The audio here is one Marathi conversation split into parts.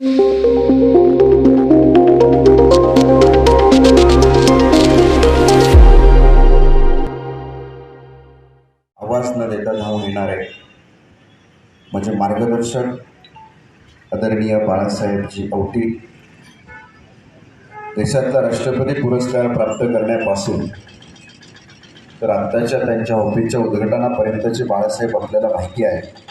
आवाज न देता धावून आहे म्हणजे मार्गदर्शक आदरणीय बाळासाहेबजी औटी देशातला राष्ट्रपती पुरस्कार प्राप्त करण्यापासून तर आत्ताच्या त्यांच्या ऑफिसच्या उद्घाटनापर्यंतचे बाळासाहेब आपल्याला माहिती आहे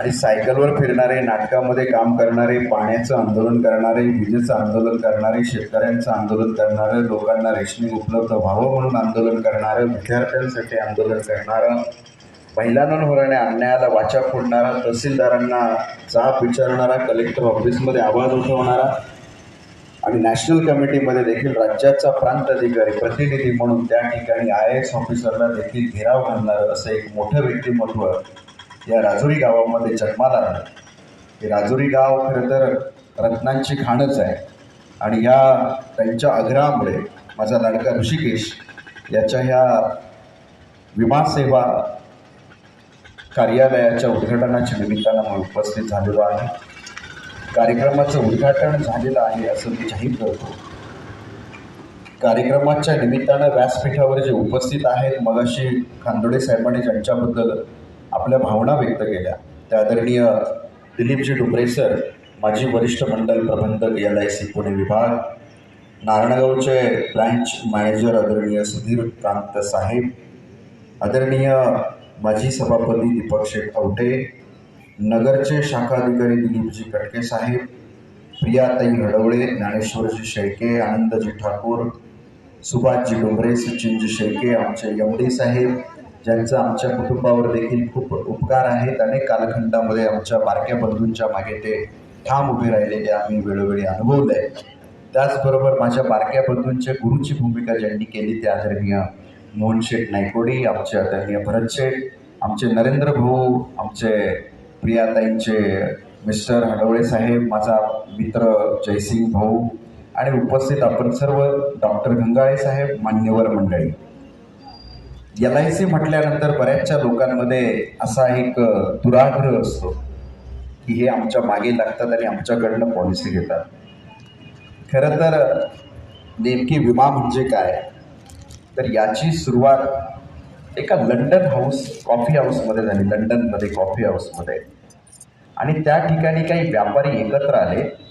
आणि सायकलवर फिरणारे नाटकामध्ये काम करणारे पाण्याचं आंदोलन करणारे विजेचं आंदोलन करणारे शेतकऱ्यांचं आंदोलन करणारे लोकांना रेशनिंग उपलब्ध व्हावं म्हणून आंदोलन करणारं विद्यार्थ्यांसाठी आंदोलन करणारं महिलांवर होणाऱ्या अन्यायाला वाचा फोडणारा तहसीलदारांना जाब विचारणारा कलेक्टर ऑफिसमध्ये आवाज उठवणारा आणि नॅशनल कमिटीमध्ये देखील राज्याचा प्रांत अधिकारी प्रतिनिधी म्हणून त्या ठिकाणी आय एस ऑफिसरला देखील घेराव घालणारं असं एक मोठं व्यक्तिमत्व या राजुरी गावामध्ये जन्माला आलं. हे राजुरी गाव खरं तर रत्नांची खाणच आहे. आणि या त्यांच्या आग्रहामुळे माझा लाडका ऋषिकेश याच्या ह्या विमासेवा कार्यालयाच्या उद्घाटनाच्या निमित्तानं मी उपस्थित झालेलो आहे. कार्यक्रमाचं उद्घाटन झालेलं आहे असं मी जाहीर करतो. कार्यक्रमाच्या निमित्तानं व्यासपीठावर जे उपस्थित आहेत मगाशी खांदोडे साहेबांनी ज्यांच्याबद्दल आपल्या भावना व्यक्त केल्या. त्या आदरणीय दिलीपजी डुबरे सर माजी वरिष्ठ मंडल प्रबंधक एल आय सी पुणे विभाग नारायणगावचे ब्रँच मॅनेजर आदरणीय सुधीर कांत साहेब आदरणीय माजी सभापती दीपक शेठ आवटे नगरचे शाखाधिकारी दिलीपजी कटके साहेब प्रियाताई हडवळे ज्ञानेश्वरजी शेळके आनंदजी ठाकूर सुभाषजी डोंगरे सचिनजी शेळके आमचे यमडी साहेब ज्यांचा आमच्या कुटुंबावर देखील खूप उपकार आहेत अनेक कालखंडामध्ये आमच्या बारक्या बंधूंच्या मागे ते ठाम उभे राहिलेले आम्ही वेळोवेळी अनुभवलं आहे त्याचबरोबर माझ्या बारक्या बंधूंच्या गुरुची भूमिका ज्यांनी केली ते आदरणीय मोहन शेठ नायकोडी आमचे आदरणीय भरत शेठ आमचे नरेंद्र भाऊ आमचे प्रियाताईंचे मिस्टर हडवळे साहेब माझा मित्र जयसिंग भाऊ आणि उपस्थित आपण सर्व डॉक्टर गंगाळे साहेब मान्यवर मंडळी. एल आय सी म्हटल्यानंतर बऱ्याचशा लोकांमध्ये असा एक दुराग्रह असतो की हे आमच्या मागे लागतात आणि आमच्याकडनं पॉलिसी घेतात. खरं तर नेमकी विमा म्हणजे काय? तर याची सुरुवात एका लंडन हाऊस कॉफी हाऊसमध्ये झाली लंडनमध्ये कॉफी हाऊसमध्ये. आणि त्या ठिकाणी काही व्यापारी एकत्र आले.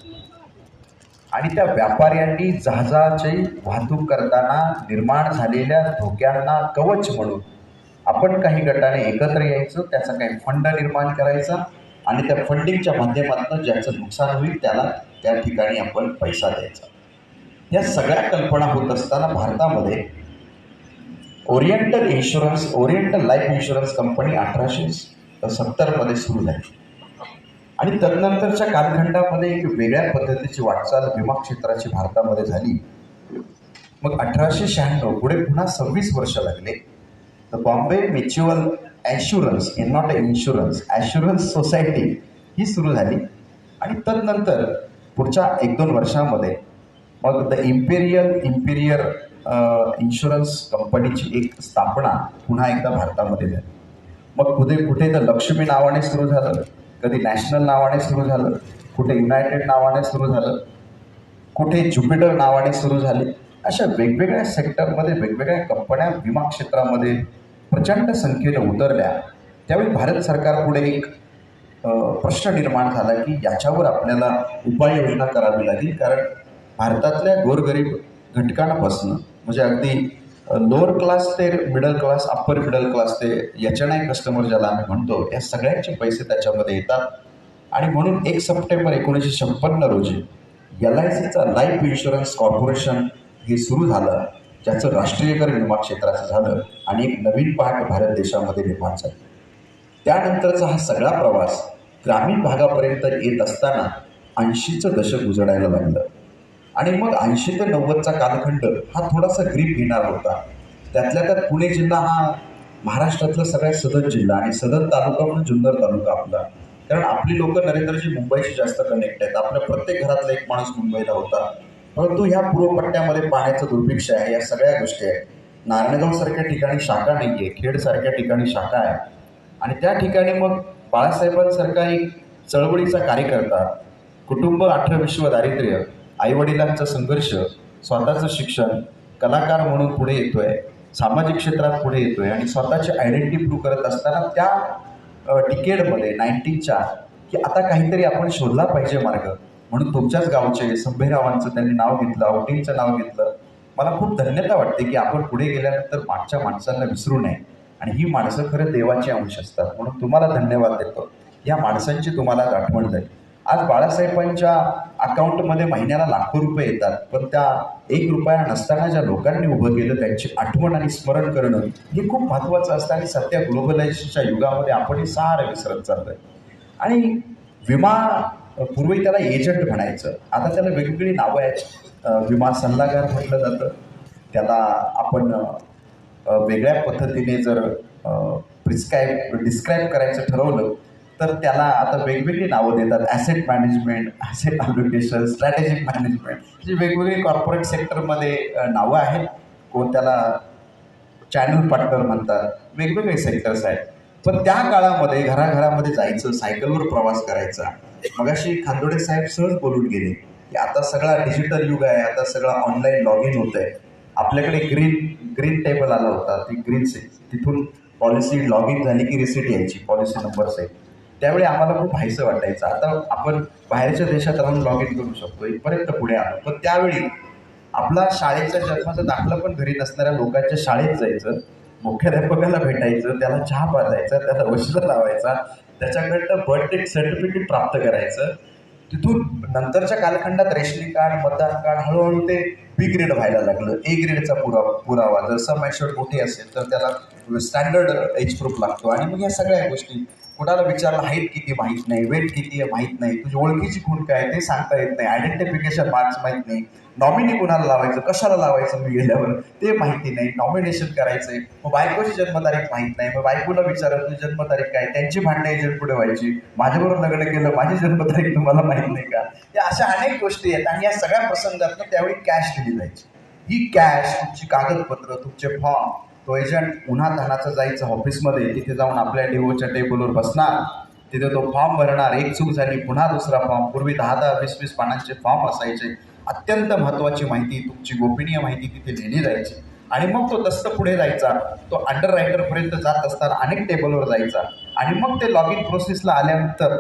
आणि त्या व्यापाऱ्यांनी जहाजाची वाहतूक करताना निर्माण झालेल्या धोक्यांना कवच म्हणून आपण काही गटाने एकत्र यायचं त्याचा काही फंड निर्माण करायचा आणि त्या फंडिंगच्या माध्यमातून ज्याचं नुकसान होईल त्याला त्या ठिकाणी आपण पैसा द्यायचा. या सगळ्या कल्पना होत असताना भारतामध्ये oriental insurance oriental life insurance company अठराशे सत्तरमध्ये सुरू झाली. आणि तदनंतरच्या कालखंडामध्ये एक वेगळ्या पद्धतीची वाटचाल विमा क्षेत्राची भारतामध्ये झाली. मग अठराशे शहाण्णव पुढे पुन्हा सव्वीस वर्ष लागले. तर Bombay mutual assurance in not insurance assurance society ही सुरू झाली. आणि तदनंतर पुढच्या एक दोन वर्षामध्ये मग द इम्पेरियल इम्पेरियर इन्शुरन्स कंपनीची एक स्थापना पुन्हा एकदा भारतामध्ये झाली. मग कुठे कुठे तर लक्ष्मी नावाने सुरू झालं. कधी नॅशनल नावाने सुरू झालं कुठे युनायटेड नावाने सुरू झालं कुठे ज्युपिटर नावाने सुरू झाले अशा वेगवेगळ्या सेक्टरमध्ये वेगवेगळ्या कंपन्या विमा क्षेत्रामध्ये प्रचंड संख्येनं उतरल्या. त्यावेळी भारत सरकारपुढे एक प्रश्न निर्माण झाला की याच्यावर आपल्याला उपाययोजना करावी लागेल कारण भारतातल्या गोरगरीब घटकांपासनं म्हणजे अगदी लोअर क्लास ते middle class upper middle class ते याच्या नाही कस्टमर ज्याला आम्ही म्हणतो या सगळ्यांचे पैसे त्याच्यामध्ये येतात. आणि म्हणून एक सप्टेंबर एकोणीसशे छप्पन्न रोजी एल आय सीचा लाईफ इन्शुरन्स कॉर्पोरेशन हे सुरू झालं. ज्याचं राष्ट्रीयकरण विमा क्षेत्राचं झालं आणि एक नवीन पाठ भारत देशामध्ये निर्माण झाली. त्यानंतरचा हा सगळा प्रवास ग्रामीण भागापर्यंत येत असताना ऐंशीचं दशक उजडायला लागलं. आणि मग ऐंशी ते नव्वदचा कालखंड हा थोडासा ग्रीप घेणार होता. त्यातल्या त्यात पुणे जिल्हा हा महाराष्ट्रातला सगळ्यात सदन जिल्हा आणि सदन तालुका म्हणून जुन्नर तालुका आपला. कारण आपली लोक नरेंद्रजी मुंबईशी जास्त कनेक्ट आहेत. आपल्या प्रत्येक घरातला एक माणूस मुंबईला होता. परंतु ह्या पूर्वपट्ट्यामध्ये पाण्याचं दुर्भिक्ष आहे या सगळ्या गोष्टी आहेत. नारायणगावसारख्या ठिकाणी शाखा नाही आहे खेडसारख्या ठिकाणी शाखा आहे. आणि त्या ठिकाणी मग बाळासाहेबांसारखा एक चळवळीचा कार्यकर्ता कुटुंब अठरा विश्व दारिद्र्य आईवडिलांचा संघर्ष स्वतःचं शिक्षण कलाकार म्हणून पुढे येतोय सामाजिक क्षेत्रात पुढे येतोय आणि स्वतःची आयडेंटिटी प्रूव्ह करत असताना त्या अ, डिकेडमध्ये की आता काहीतरी आपण शोधला पाहिजे मार्ग. म्हणून तुमच्याच गावचे संभेरावांचं त्यांनी नाव घेतलं औटींचं नाव घेतलं. मला खूप धन्यता वाटते की आपण पुढे गेल्यानंतर मागच्या माणसांना विसरू नये. आणि ही माणसं खरं देवाचे अंश असतात. म्हणून तुम्हाला धन्यवाद देतो. या माणसांची तुम्हाला आठवण जाईल. आज बाळासाहेबांच्या अकाउंटमध्ये महिन्याला लाखो रुपये येतात पण त्या एक रुपया नसताना ज्या लोकांनी उभं केलं त्यांची आठवण आणि स्मरण करणं हे खूप महत्त्वाचं असतं आणि सध्या ग्लोबलायझेशनच्या युगामध्ये आपण हे सारं विसरत चाललं आहे आणि विमा पूर्वी त्याला एजंट म्हणायचं आता त्याला वेगवेगळी नावं आहेत. विमा सल्लागार म्हटलं जातं. त्याला आपण वेगळ्या पद्धतीने जर प्रिस्क्राईब डिस्क्राईब करायचं ठरवलं तर त्याला आता वेगवेगळी नावं देतात. Asset management asset allocation strategic management जी वेगवेगळी कॉर्पोरेट सेक्टरमध्ये नावं आहेत. कोणत्याला चॅनल पार्टनर म्हणतात. वेगवेगळे सेक्टर्स आहेत. पण त्या काळामध्ये घराघरामध्ये जायचं सायकलवर प्रवास करायचा. मगाशी खांदोडे साहेब सहज बोलून गेले की आता सगळा डिजिटल युग आहे आता सगळा ऑनलाईन लॉग इन होतं आहे आपल्याकडे ग्रीन ग्रीन टेबल आला होता. ती ग्रीन से तिथून पॉलिसी लॉग इन झाली की रिसिट यायची पॉलिसी नंबर आहे त्यावेळी आम्हाला खूप हायसं वाटायचं. आता आपण बाहेरच्या देशात राहून लॉग इन करू शकतो इथपर्यंत पुढे आलो. पण त्यावेळी आपला शाळेचा जन्माचा दाखला पण घरी नसणाऱ्या लोकांच्या शाळेत जायचं मुख्याध्यापकाला भेटायचं त्याला चहा पाजायचा त्याला वशिला लावायचा त्याच्याकडनं बर्थडे सर्टिफिकेट प्राप्त करायचं. तिथून नंतरच्या कालखंडात रेशनिंग कार्ड मतदान कार्ड हळूहळू ते बी ग्रेड व्हायला लागलं. ए ग्रेडचा पुरावा पुरावा. जर सम मोठी असेल तर त्याला स्टँडर्ड एज प्रूफ लागतो. आणि मग या सगळ्या गोष्टी कुणाला विचारलं हाईट किती माहीत नाही वेट किती आहे माहीत नाही तुझी ओळखीची कोण काय ते सांगता येत नाही आयडेंटिफिकेशन मार्क्स माहीत नाही नॉमिनी कुणाला लावायचं कशाला लावायचं मी गेल्यावर ते माहिती नाही नॉमिनेशन करायचंय मग बायकोची जन्मतारीख माहीत नाही मग बायकोला विचारा तुझी जन्मतारीख काय त्यांची भांडणं एजंट पुढे व्हायची माझ्याबरोबर लग्न केलं माझी जन्मतारीख तुम्हाला माहीत नाही का? या अशा अनेक गोष्टी आहेत आणि या सगळ्या प्रसंगातनं त्यावेळी कॅश दिली जायची. ही कॅश तुमची कागदपत्र तुमचे फॉर्म तो एजंट उन्हा तानाचं जायचं ऑफिसमध्ये तिथे जाऊन आपल्या डिओच्या टेबलवर बसणार. तिथे तो फॉर्म भरणार. एक चूक झाली पुन्हा दुसरा फॉर्म पूर्वी दहा दहा वीस वीस पानांचे फॉर्म असायचे. अत्यंत महत्त्वाची माहिती तुमची गोपनीय माहिती तिथे लिहिली जायची. आणि मग तो तस्त पुढे जायचा. तो अंडर रायटरपर्यंत जात असताना अनेक टेबलवर जायचा. आणि मग ते लॉग इन प्रोसेसला आल्यानंतर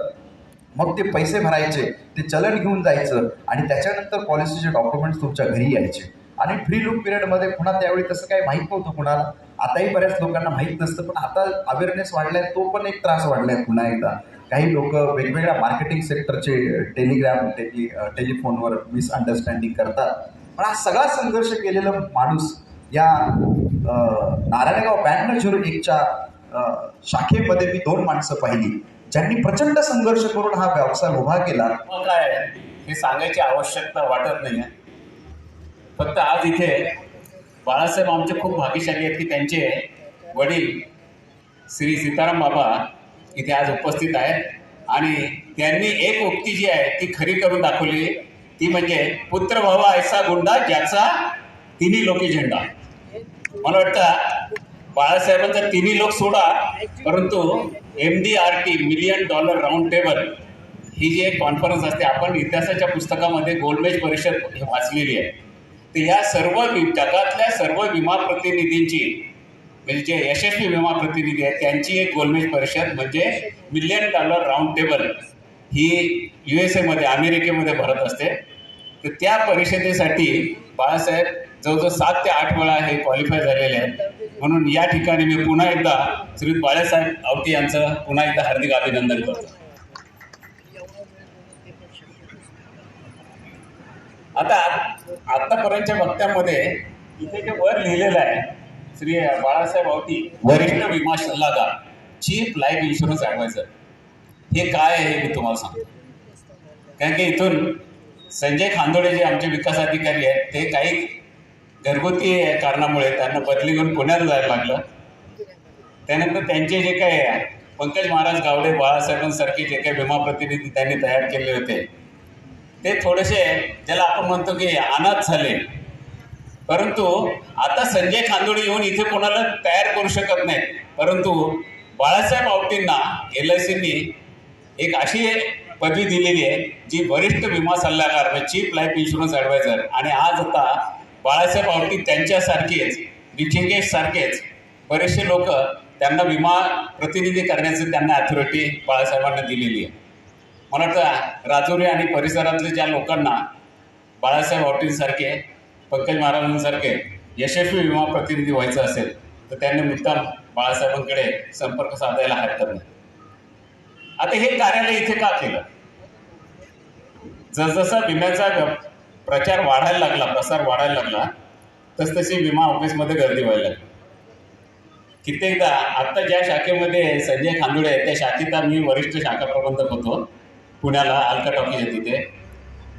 मग ते पैसे भरायचे. ते चलन घेऊन जायचं. आणि त्याच्यानंतर पॉलिसीचे डॉक्युमेंट्स तुमच्या घरी यायचे. आणि फ्री लूक पिरियडमध्ये पुन्हा त्यावेळी तसं काही माहीत नव्हतं कुणाला. आताही बऱ्याच लोकांना माहीत नसतं पण आता अवेअरनेस वाढलाय तो पण एक त्रास वाढलाय पुन्हा एकदा. काही लोक वेगवेगळ्या मार्केटिंग सेक्टरचे टेलिग्राम टेली टेलिफोनवर मिसअंडरस्टँडिंग करतात. पण हा सगळा संघर्ष केलेला माणूस या नारायणगाव ब्याण्णव झिरो एकच्या शाखेमध्ये मी दोन माणसं पाहिली. ज्यांनी प्रचंड संघर्ष करून हा व्यवसाय उभा केला. मग काय हे सांगायची आवश्यकता वाटत नाही. आहे फक्त आज इथे बाळासाहेब आमचे खूप भाग्यशाली आहेत की त्यांचे वडील श्री सीताराम बाबा इथे आज उपस्थित आहेत. आणि त्यांनी एक उक्ती जी आहे ती खरी करून दाखवली. ती म्हणजे पुत्र भावा ऐसा गुंडा ज्याचा तिन्ही लोकी झेंडा. मला वाटतं बाळासाहेबांचा तिन्ही लोक सोडा परंतु M D R T million dollar round table ही जी एक कॉन्फरन्स असते आपण इतिहासाच्या पुस्तकामध्ये गोलमेज परिषद वाचलेली आहे. तर या सर्व वि- जगातल्या सर्व विमा प्रतिनिधींची म्हणजे जे यशस्वी विमा प्रतिनिधी आहेत त्यांची एक गोलमेज परिषद म्हणजे मिलियन डॉलर राऊंड टेबल ही यू एस एमध्ये अमेरिकेमध्ये भरत असते. तर त्या परिषदेसाठी बाळासाहेब जवळजवळ सात ते आठ वेळा हे क्वालिफाय झालेले आहेत. म्हणून या ठिकाणी मी पुन्हा एकदा श्री बाळासाहेब आवटी यांचं पुन्हा एकदा हार्दिक अभिनंदन करतो. आता आतापर्यंतच्या वक्त्यामध्ये इथे जे वर लिहिलेलं आहे श्री बाळासाहेब आवती वरिष्ठ विमा सल्लागार चीफ लाईफ इन्शुरन्स ॲडवायझर हे काय आहे मी तुम्हाला सांगतो. कारण की इथून संजय खांदोडे जे आमचे विकास अधिकारी आहेत ते काही घरगुती कारणामुळे त्यांना बदली घेऊन पुण्याला जायला लागलं. त्यानंतर त्यांचे जे काही पंकज महाराज गावडे बाळासाहेबांसारखे जे काही विमा प्रतिनिधी त्यांनी तयार केले होते ते थोडेसे ज्याला आपण म्हणतो की अनाथ झाले. परंतु आता संजय खांदोडे येऊन इथे कोणाला तयार करू शकत नाही परंतु बाळासाहेब आवटींना एल आय सीनी एक अशी पदवी दिलेली आहे जी वरिष्ठ विमा सल्लागार म्हणजे चीफ लाईफ इन्शुरन्स ॲडवायझर आणि आज आता बाळासाहेब आवटी त्यांच्यासारखेच रिचिंगेश सारखेच बरेचसे लोक त्यांना विमा प्रतिनिधी करण्याची त्यांना अथॉरिटी बाळासाहेबांना दिलेली आहे. मला वाटतं राजुरी आणि परिसरातल्या ज्या लोकांना बाळासाहेब हॉटेलसारखे पंकज महाराजांसारखे यशस्वी विमा प्रतिनिधी व्हायचं असेल तर त्यांनी मुद्दाम बाळासाहेबांकडे संपर्क साधायला हरकत नाही. आता हे कार्यालय इथे का केलं? जसजसा विम्याचा प्रचार वाढायला लागला प्रसार वाढायला लागला तसतशी विमा ऑफिसमध्ये गर्दी व्हायला लागली. कित्येकदा आत्ता ज्या शाखेमध्ये संजय खांदुडे त्या शाखेत मी वरिष्ठ शाखा प्रबंधक होतो. पुण्याला अलका टॉकीज आहे तिथे.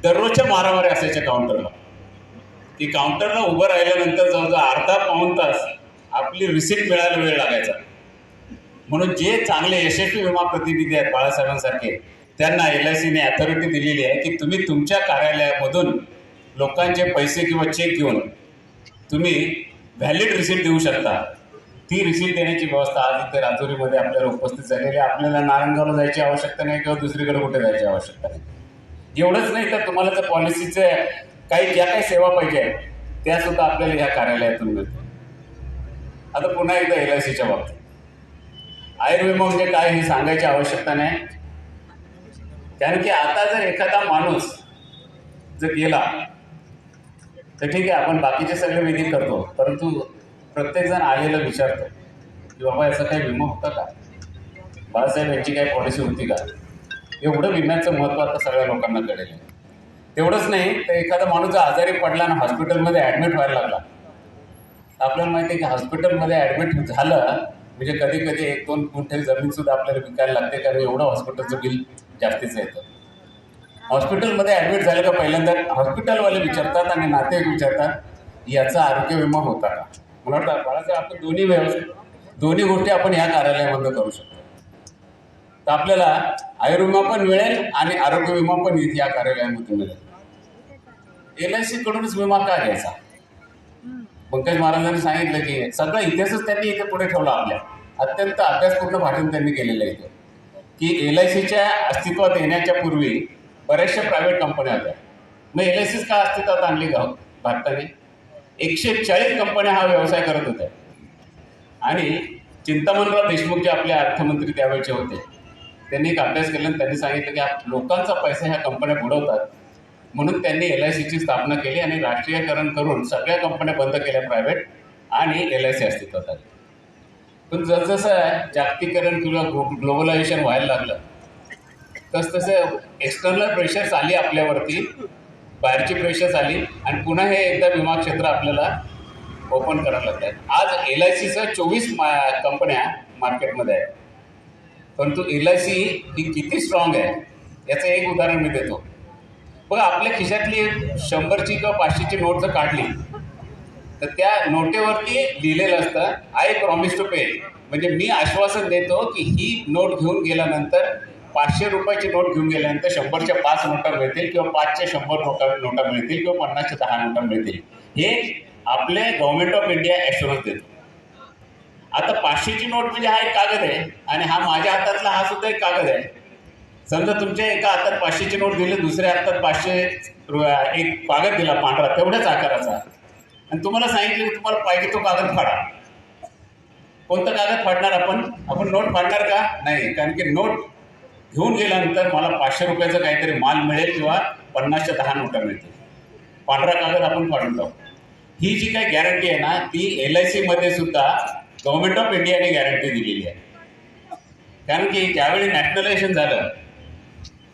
दररोजच्या मारामारी असायच्या काउंटरला ती काउंटरला उभं राहिल्यानंतर जवळजवळ अर्धा पाऊण तास आपली रिसिप्ट मिळायला वेळ लागायचा. म्हणून जे चांगले यशस्वी विमा प्रतिनिधी आहेत बाळासाहेबांसारखे त्यांना एल आय सीने अथॉरिटी दिलेली आहे की तुम्ही तुमच्या कार्यालयामधून लोकांचे पैसे किंवा चेक घेऊन तुम्ही व्हॅलिड रिसिप्ट देऊ शकता. ती रिसिव्ह देण्याची व्यवस्था आज इथे राजुरीमध्ये आपल्याला उपस्थित झालेली आहे. आपल्याला नारायणगावला जायची आवश्यकता नाही किंवा दुसरीकडे कुठे जायची आवश्यकता नाही. एवढंच नाही तर तुम्हाला जर पॉलिसीचे काही ज्या काही सेवा पाहिजे आहेत त्या सुद्धा आपल्याला ह्या कार्यालयातून मिळतात आता पुन्हा एकदा एल आय सीच्या बाबतीत. आयुर्विमा म्हणजे काय हे सांगायची आवश्यकता नाही. कारण की आता जर एखादा माणूस जर गेला तर ठीक आहे आपण बाकीचे सगळे विधी करतो परंतु प्रत्येकजण आलेला विचारतो की बाबा याचा काही विमा होता का? बाळासाहेब यांची काही पॉलिसी होती का? एवढं विम्याचं महत्त्व आता सगळ्या लोकांना कळेल. तेवढंच नाही तर एखादा माणूस जर आजारी पडला आणि हॉस्पिटलमध्ये ॲडमिट व्हायला लागला. आपल्याला माहिती आहे की हॉस्पिटलमध्ये ॲडमिट झालं म्हणजे कधी कधी एक दोन गुंठे जमीनसुद्धा आपल्याला विकायला लागते कारण एवढं हॉस्पिटलचं बिल जास्तीचं येतं. हॉस्पिटलमध्ये ॲडमिट झालं का पहिल्यांदा? हॉस्पिटलवाले विचारतात आणि नातेवाईक विचारतात याचा आरोग्य विमा होता का? मला वाटतं बाळासाहेब आपण दोन्ही व्यवस्थित दोन्ही गोष्टी आपण ह्या कार्यालयामधनं करू शकतो. तर आपल्याला आयुर्विमा पण मिळेल आणि आरोग्य विमा पण या कार्यालयामध्ये मिळेल. एल आय सीकडूनच विमा का घ्यायचा? पंकज महाराजांनी सांगितलं की सगळा इतिहासच त्यांनी इथे पुढे ठेवला आपल्या. अत्यंत अभ्यासपूर्ण भाषण त्यांनी केलेलं आहे की एल आय सीच्या अस्तित्वात येण्याच्या पूर्वी बऱ्याचशा प्रायव्हेट कंपन्या होत्या. मग एल आय सीच का अस्तित्वात आणली का भारताने? एकशे चाळीस कंपन्या हा व्यवसाय करत होत्या आणि चिंतामणराव देशमुख जे आपले अर्थमंत्री त्यावेळेचे होते. त्यांनी एक अभ्यास केला आणि त्यांनी सांगितलं की लोकांचा पैसा ह्या कंपन्या बुडवतात. म्हणून त्यांनी एल आय सीची स्थापना केली आणि राष्ट्रीयकरण करून सगळ्या कंपन्या बंद केल्या प्रायव्हेट आणि एल आय सी अस्तित्वात आली पण जसजसं जागतिकीकरण किंवा ग्लो ग्लोबलायझेशन व्हायला लागलं तसतसं एक्सटर्नल प्रेशर्स आली आपल्यावरती. बाहेरची प्रेशर्स आली आणि पुन्हा हे एकदा विमा क्षेत्र आपल्याला ओपन करायला लागलं आहे. आज एल आय सीचं चोवीस मा कंपन्या मार्केटमध्ये आहेत परंतु एल आय सी ही किती स्ट्रॉंग आहे याचं एक उदाहरण मी देतो. बघा आपल्या खिशातली शंभरची किंवा पाचशेची नोट जर काढली तर त्या नोटेवरती लिहिलेलं असतं आय प्रॉमिस टू पे म्हणजे मी आश्वासन देतो की ही नोट घेऊन गेल्यानंतर पाचशे रुपयाची नोट घेऊन गेल्यानंतर शंभरच्या पाच नोटा मिळतील किंवा पाचच्या शंभर नोटा नोटा मिळतील किंवा पन्नासच्या दहा नोटा मिळतील. हे आपले गव्हर्नमेंट ऑफ इंडिया ॲश्युरन्स देतो. आता पाचशेची नोट म्हणजे हा एक कागद आहे आणि हा माझ्या हातातला हा सुद्धा एक कागद आहे. समजा तुमच्या एका हातात पाचशेची नोट दिली दुसऱ्या हातात पाचशे रु- एक कागद दिला पांढरा तेवढ्याच आकाराचा. आणि तुम्हाला सांगितलं की तुम्हाला पाहिजे तो कागद फाडा. कोणतं कागद फाडणार आपण? आपण नोट फाडणार का? नाही कारण की नोट घेऊन गेल्यानंतर मला पाचशे रुपयाचं काहीतरी माल मिळेल किंवा पन्नासच्या दहा नोटा मिळतील. पांढरा कागद आपण काढून टाकू. ही जी काही गॅरंटी आहे ना ती एल आय सीमध्ये सुद्धा गव्हर्नमेंट ऑफ इंडियाने गॅरंटी दिलेली आहे. कारण की ज्यावेळी नॅशनलायझेशन झालं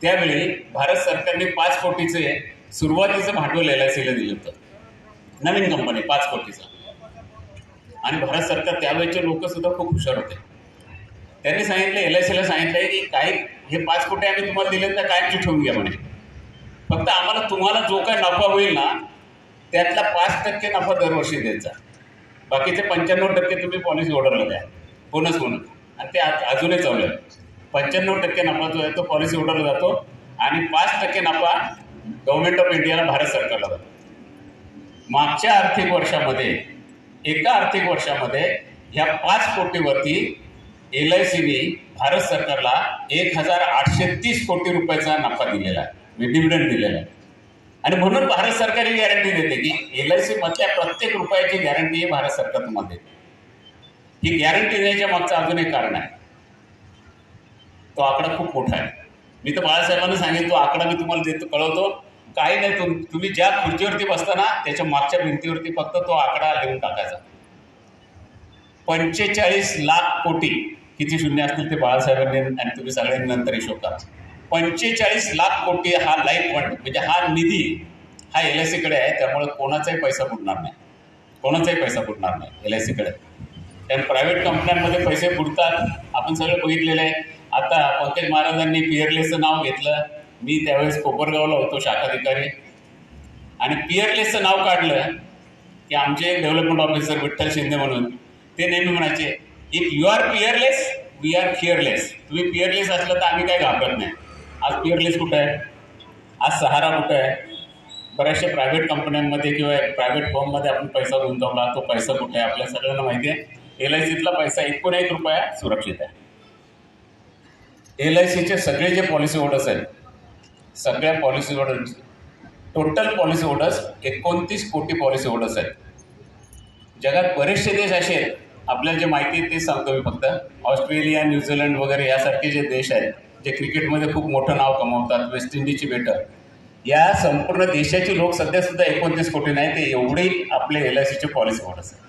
त्यावेळी भारत सरकारने पाच कोटीचे सुरुवातीचं भांडवल एल आय सीला दिलं होतं. नवीन कंपनी पाच कोटीचं. आणि भारत सरकार त्यावेळेचे लोकसुद्धा खूप हुशार होते. त्यांनी सांगितलं एल आय सीला सांगितलं आहे की काही हे पाच कोटी आम्ही तुम्हाला दिले तर कायमची ठेवून घ्या म्हणे. फक्त आम्हाला तुम्हाला जो काय नफा होईल ना त्यातला पाच टक्के नफा दरवर्षी द्यायचा. बाकीचे पंच्याण्णव टक्के तुम्ही पॉलिसी ऑर्डरला द्या. बोनस म्हणून आणि ते आज- अजूनही चालू आहे. पंच्याण्णव टक्के नफा जो आहे तो पॉलिसी ऑर्डरला जातो आणि पाच टक्के नफा गव्हर्नमेंट ऑफ इंडियाला भारत सरकारला जातो. मागच्या आर्थिक वर्षामध्ये एका आर्थिक वर्षामध्ये ह्या पाच कोटीवरती एल आय सीने भारत सरकारला एक हजार आठशे तीस कोटी रुपयाचा नफा दिलेला आहे. म्हणजे डिव्हिडंड दिलेला आहे. आणि म्हणून भारत सरकार ही गॅरंटी देते की एल आय सी मधल्या प्रत्येक रुपयाची गॅरंटी हे भारत सरकार तुम्हाला देते. ही गॅरंटी देण्याच्या मागचं अजून एक कारण आहे. तो आकडा खूप मोठा आहे. मी तर बाळासाहेबांना सांगितलं तो आकडा मी तुम्हाला देतो कळवतो. काही नाही तुम तुम्ही ज्या खुर्चीवरती बसता ना त्याच्या मागच्या भिंतीवरती फक्त तो आकडा लिहून टाकायचा. पंचेचाळीस लाख कोटी किती शून्य असतील ते बाळासाहेबांनी आणि तुम्ही सगळ्यांनी नंतर हिशोब करा. पंचेचाळीस लाख कोटी हा लाईफ फंड म्हणजे हा निधी हा एल आय सीकडे आहे त्यामुळे कोणाचाही पैसा बुडणार नाही. कोणाचाही पैसा बुडणार नाही एल आय सीकडे कारण प्रायव्हेट कंपन्यांमध्ये पैसे बुडतात. आपण सगळं बघितलेलं आहे. आता पंकज महाराजांनी पिअरलेसचं नाव घेतलं. मी त्यावेळेस कोपरगावला होतो शाखाधिकारी. आणि पिअरलेसचं नाव काढलं की आमचे डेव्हलपमेंट ऑफिसर विठ्ठल शिंदे म्हणून ते नेहमी म्हणायचे if you are peerless we are fearless तुम्ही पिअरलेस असलं तर आम्ही काही घाबरत नाही. आज पिअरलेस कुठं आहे? आज सहारा कुठं आहे? बऱ्याचशा प्रायव्हेट कंपन्यांमध्ये किंवा प्रायव्हेट फॉर्ममध्ये आपण पैसा गुंतवला तो पैसा कुठे आहे? आपल्या सगळ्यांना माहिती आहे. एल आय सीतला पैसा एकूण एक रुपया सुरक्षित आहे. एल आय सीचे सगळे जे पॉलिसी होल्डर्स आहेत सगळ्या policy holders total policy holders एकोणतीस कोटी पॉलिसी होल्डर्स आहेत. जगात बरेचसे देश असे आहेत आपल्याला जे माहिती आहे ते सांगतो मी फक्त. ऑस्ट्रेलिया न्यूझीलंड वगैरे यासारखे जे देश आहेत जे क्रिकेटमध्ये खूप मोठं नाव कमवतात वेस्ट इंडिजची बेटर या संपूर्ण देशाची लोक सध्या सुद्धा एकोणतीस कोटी नाही ते एवढे आपले एल आय सीचे पॉलिसी होत असतात